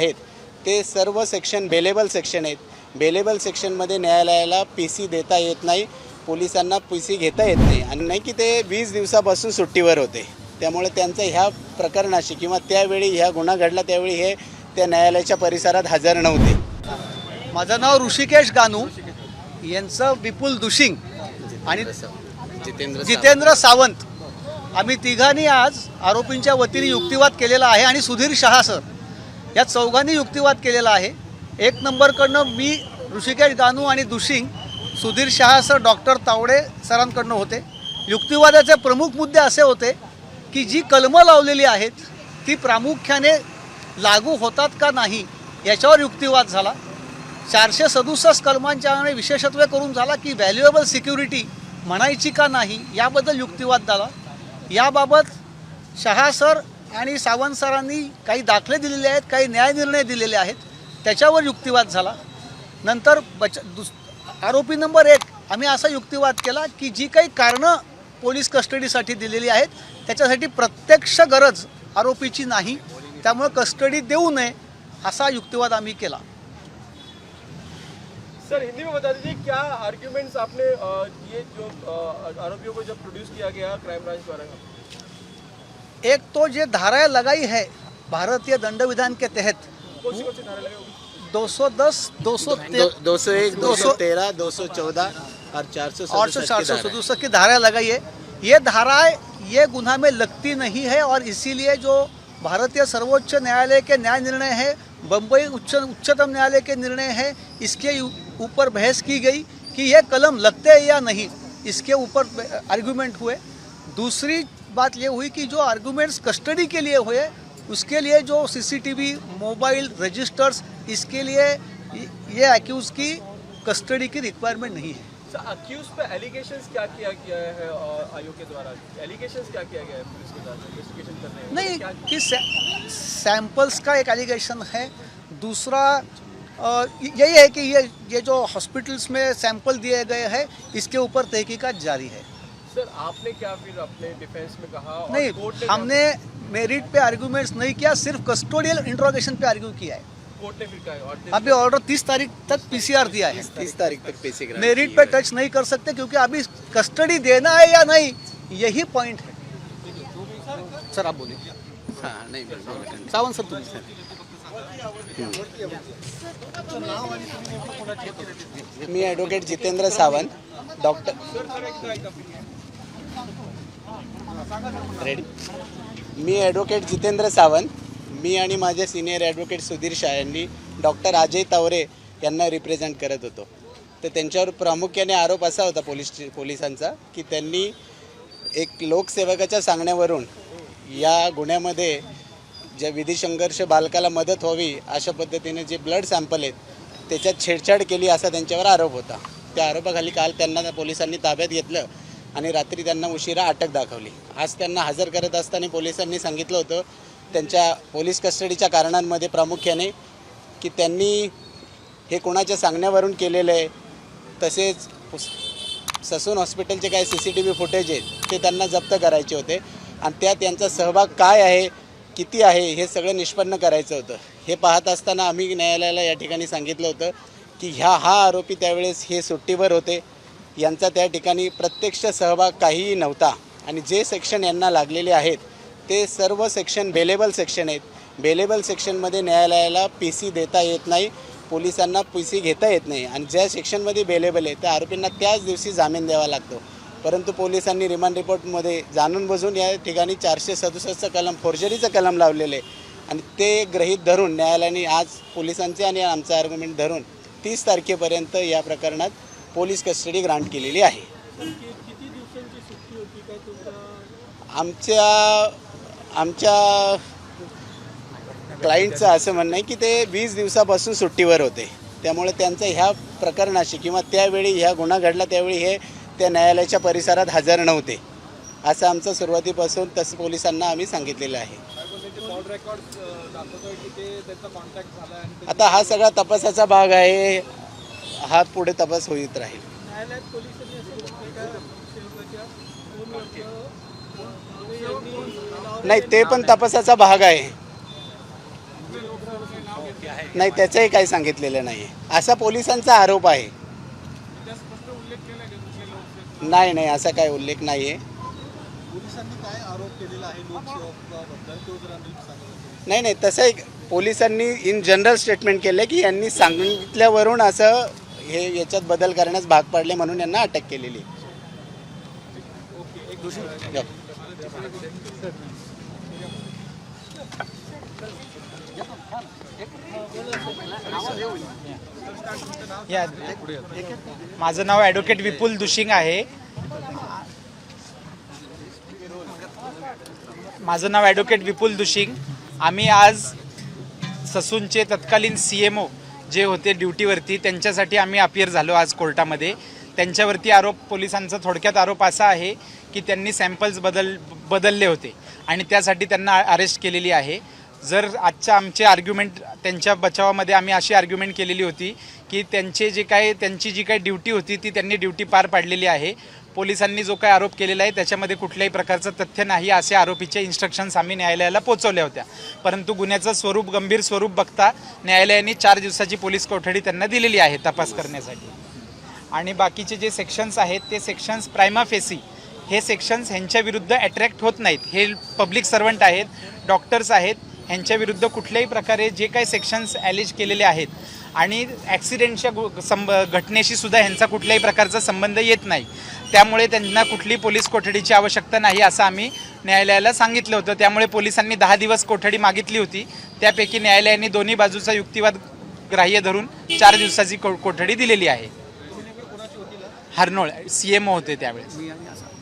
आहेत. ते सर्व सेक्शन बेलेबल सेक्शन आहेत. बेलेबल सेक्शनमध्ये न्यायालयाला पी सी देता येत नाही. पोलिसांना पी सी घेता येत नाही. आणि नाही की ते वीस दिवसापासून सुट्टीवर होते. त्यामुळे त्यांचं ह्या प्रकरणाशी किंवा त्यावेळी ह्या गुन्हा घडला त्यावेळी हे त्या न्यायालयाच्या परिसरात हजर नव्हते. माझं नाव ऋषिकेश गानू. यांचं विपुल दुशिंग आणि जितेंद्र जितेंद्र सावंत. आम्ही तिघांनी आज आरोपींच्या वतीने युक्तिवाद केलेला आहे आणि सुधीर शहा सर. या चौघांनी युक्तिवाद केलेला आहे. एक नंबरकडनं मी ऋषिकेश गानू आणि दुशिंग सुधीर शहा सर डॉक्टर तावडे सरांकडनं होते. युक्तिवादाचे प्रमुख मुद्दे असे होते की जी कलमं लावलेली आहेत ती प्रामुख्याने लागू होतात का नाही याच्यावर युक्तिवाद झाला. चारशे सदुसष्ट कलमांच्या विशेषत्वे करून झाला की व्हॅल्युएबल सिक्युरिटी म्हणायची का नाही याबद्दल युक्तिवाद झाला. याबाबत शहा सर आणि सावंत सरांनी काही दाखले दिलेले आहेत काही न्याय निर्णय दिलेले आहेत त्याच्यावर युक्तिवाद झाला. नंतर बच दुस आरोपी नंबर एक आम्ही असा युक्तिवाद केला की जी काही कारणं पोलीस कस्टडीसाठी दिलेली आहेत त्याच्यासाठी प्रत्यक्ष गरज आरोपीची नाही त्यामुळे कस्टडी देऊ नये असा युक्तिवाद आम्ही केला. सर हिंदी में बता दीजिए क्या आर्ग्यूमेंट्स आपने ये जो आरोपियों को जब प्रोड्यूस किया गया क्राइम ब्रांच द्वारा एक तो जे धाराएँ लगाई है भारतीय दंड विधान के तहत। दो सौ दस दो धारा लगे 210 200 दो सौ एक दो सौ सौ- तेरह दो सौ चौदह और चार सौ और सौ चार सौ सदुसठ की धाराएँ लगाई है। ये धाराएँ ये गुना में लगती नहीं है और इसीलिए जो भारतीय सर्वोच्च न्यायालय के न्याय निर्णय है बम्बई उच्च उच्चतम न्यायालय के निर्णय है इसके ऊपर बहस की गई कि यह कलम लगते हैं या नहीं इसके ऊपर आर्ग्यूमेंट हुए। दूसरी बात ये हुई कि जो आर्गूमेंट्स कस्टडी के लिए हुए उसके लिए जो सीसीटीवी मोबाइल रजिस्टर्स इसके लिए ये- अक्यूज़ की कस्टडी की रिक्वायरमेंट नहीं है। अक्यूज पे एलिगेशंस क्या किया गया है अ, आयोग के द्वारा? एलिगेशंस क्या किया गया है पुलिस के द्वारा? इन्वेस्टिगेशन करने नहीं कि सै- सैंपल्स का एक एलिगेशन है। दूसरा यही है कि ये ये जो हॉस्पिटल्स में सैंपल दिए गए हैं इसके ऊपर तहकीकात जारी है। सर आपने क्या फिर अपने डिफेंस में कहा नहीं कोर्ट ने हमने मेरिट पे आर्गूमेंट्स नहीं किया सिर्फ़ कस्टोडियल इंट्रोगेशन पे आर्ग्यू किया है। कोर्ट ने फिर कहा अभी ऑर्डर तीस तारीख तक पीसीआर दिया है। तीस तारीख तक पी सी मेरिट पे टच नहीं कर सकते क्योंकि अभी कस्टडी देना है या नहीं यही पॉइंट है। सर आप बोलिए। हाँ नहीं सावंत सर तुम्ही सर। मी advocate Jitendra Sawant doctor ready मी ॲडव्होकेट जितेंद्र सावंत मी आणि माझे सिनियर ॲडव्होकेट सुधीर शाह यांनी डॉक्टर अजय तावरे यांना रिप्रेझेंट करत होतो. तर त्यांच्यावर प्रामुख्याने आरोप असा होता पोलीस पोलिसांचा की त्यांनी एक लोकसेवकाच्या सांगण्यावरून या गुन्ह्यामध्ये ज्या विधी संघर्ष बालकाला मदत व्हावी अशा पद्धतीने जे ब्लड सॅम्पल आहेत त्याच्यात छेडछाड केली असा त्यांच्यावर आरोप होता. त्या आरोपाखाली काल त्यांना पोलिसांनी ताब्यात घेतलं. आणि रात्री त्यांना उशिरा अटक दाखवली. आज त्यांना हजर करत असताना पोलिसांनी सांगितलं होतं त्यांच्या पोलीस कस्टडीच्या कारणांमध्ये प्रामुख्याने की त्यांनी हे कोणाच्या सांगण्यावरून केलेलं आहे तसेच ससून हॉस्पिटलचे काही C C T V footage आहेत ते त्यांना जप्त करायचे होते. आणि त्यात यांचा सहभाग काय आहे किती आहे हे सगळं निष्पन्न करायचं होतं. हे पाहत असताना आम्ही न्यायालयाला या ठिकाणी सांगितलं होतं की ह्या हा आरोपी त्यावेळेस हे सुट्टीवर होते. यांचा त्या ठिकाणी प्रत्यक्ष सहभाग काहीही नव्हता. आणि जे सेक्शन यांना लागलेले आहेत ते सर्व सेक्शन बेलेबल सेक्शन आहेत. बेलेबल सेक्शनमध्ये न्यायालयाला पी सी देता येत नाही पोलिसांना पी सी घेता येत नाही. आणि ज्या सेक्शनमध्ये बेलेबल आहे त्या आरोपींना त्याच दिवशी जामीन द्यावा लागतो. परंतु पोलिसांनी रिमांड रिपोर्टमध्ये जाणून बुजून या ठिकाणी चारशे सदुसष्टचं कलम फोर्जरीचं कलम लावलेलं आहे. आणि ते गृहीत धरून न्यायालयाने आज पोलिसांचे आणि आमचं आर्ग्युमेंट धरून तीस तारखेपर्यंत या प्रकरणात पोलीस कस्टडी ग्रांट केलेली आहे. आमच्या आमच्या क्लायंटचं असं म्हणणं आहे की ते वीस दिवसापासून सुट्टीवर होते. त्यामुळे त्यांचं ह्या प्रकरणाशी किंवा त्यावेळी ह्या गुन्हा घडला त्यावेळी हे त्या न्यायालयाच्या परिसरात हजर नव्हते. असं आमचं सुरुवातीपासून तसं पोलिसांना आम्ही सांगितलेलं आहे. आता हा सगळा तपासाचा भाग आहे. हा पुढे तपास होईत राहील. नाही ते पण तपासाचा भाग आहे. नाही त्याचंही काही सांगितलेलं नाही. असा पोलिसांचा आरोप आहे. नाही नाही असा काही उल्लेख नाही आहे नाही नाही तसं एक पोलिसांनी इन जनरल स्टेटमेंट केलं की यांनी सांगितल्यावरून असं हे याच्यात बदल करण्यास भाग पडले म्हणून यांना अटक केलेली. माझं नाव ॲडव्होकेट विपुल दुशिंग आहे. माझं नाव ॲडव्होकेट विपुल दुशिंग. आम्ही आज ससूनचे तत्कालीन सी एम ओ जे होते ड्युटीवरती त्यांच्यासाठी आम्ही अपियर झालो आज कोर्टामध्ये. त्यांच्यावरती आरोप पोलिसांचा थोडक्यात आरोप असा आहे की त्यांनी सॅम्पल्स बदल बदलले होते आणि त्यासाठी त्यांना अरेस्ट केलेली आहे. जर आजच्या आमचे आर्ग्युमेंट त्यांच्या बचावामध्ये आम्ही अशी आर्ग्युमेंट केलेली होती की त्यांचे जे काय त्यांची जी काही ड्युटी होती ती त्यांनी ड्युटी पार पाडलेली आहे. पोलिसांनी जो काही आरोप केलेला आहे त्याच्यामध्ये कुठल्याही प्रकारचं तथ्य नाही असे आरोपीचे इन्स्ट्रक्शन्स आम्ही न्यायालयाला पोचवल्या होत्या. परंतु गुन्ह्याचं स्वरूप गंभीर स्वरूप बघता न्यायालयाने चार दिवसाची पोलीस कोठडी त्यांना दिलेली आहे तपास करण्यासाठी. आणि बाकीचे जे सेक्शन्स आहेत ते सेक्शन्स प्रायमा फेसी हे सेक्शन्स ह्यांच्या विरुद्ध अट्रॅक्ट होत नाहीत. हे पब्लिक सर्वंट आहेत डॉक्टर्स आहेत ह्यांच्या विरुद्ध कुठल्याही प्रकारे जे काही सेक्शन्स ॲलेज केलेले आहेत आणि ॲक्सिडेंटच्या संब घटनेशी सुद्धा ह्यांचा कुठल्याही प्रकारचा संबंध येत नाही. त्यामुळे त्यांना कुठली पोलीस कोठडीची आवश्यकता नाही असं आम्ही न्यायालयाला सांगितलं होतं. त्यामुळे पोलिसांनी दहा दिवस कोठडी मागितली होती. त्यापैकी न्यायालयाने दोन्ही बाजूचा युक्तिवाद ग्राह्य धरून चार दिवसाची को कोठडी दिलेली आहे. हरनोळ सी एम ओ होते त्यावेळेस.